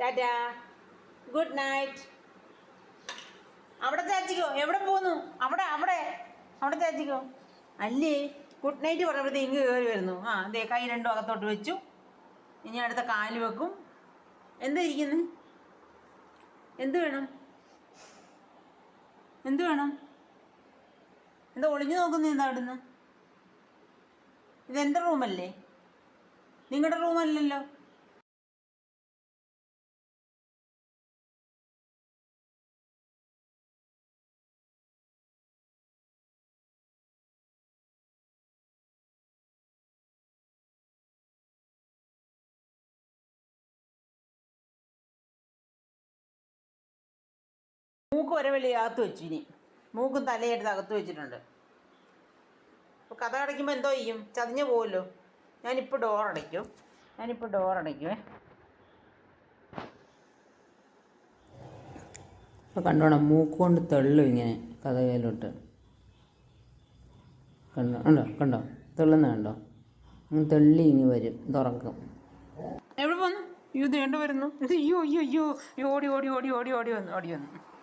Tata. Good night. അവിടെ ചാച്ചിക്കോ? എവിടെ പോന്നു? അവിടെ അവിടെ. അവിടെ ചാച്ചിക്കോ? അല്ലേ? ഗുഡ് നൈറ്റ് പറയുമ്പോഴത്തേ ഇങ്ങ് കയറി വരുന്നു. ആ അതെ കൈ രണ്ടും അകത്തോട്ട് വെച്ചു. ഇനി അടുത്ത കാൽ വെക്കും. എന്താ ഇരിക്കുന്നു? എന്ത് വേണം? എന്ത് വേണം? എന്താ ഒളിഞ്ഞു നോക്കുന്നു എന്താ അവിടുന്ന് ഇതെന്റെ റൂമല്ലേ നിങ്ങളുടെ റൂമല്ലല്ലോ മൂക്ക് വരെ വലിയ അകത്ത് വെച്ചു ഇനി. മൂക്കും തലയെടുത്ത് അകത്ത് വെച്ചിട്ടുണ്ട്. അപ്പോൾ കഥ അടയ്ക്കുമ്പോൾ എന്തോ ചെയ്യും? ചതഞ്ഞു പോകുമല്ലോ ഞാനിപ്പോൾ ഡോർ അടയ്ക്കും. ഞാനിപ്പോൾ ഡോർ അടയ്ക്കുവേ. അപ്പോൾ കണ്ടോണം? മൂക്ക് കൊണ്ട് തെള്ളും ഇങ്ങനെ കഥകയിലോട്ട് കണ്ടോ? ഉണ്ടോ കണ്ടോ? തെള്ളുന്ന കണ്ടോ? അങ്ങനെ തെള്ളി ഇനി വരും. തുറക്കും എവിടെ വന്നു? ഇത് ദേണ്ട വരുന്നു? അയ്യോ അയ്യോ അയ്യോ, ഓടി ഓടി ഓടി ഓടി ഓടി വന്നു ഓടി വന്നു.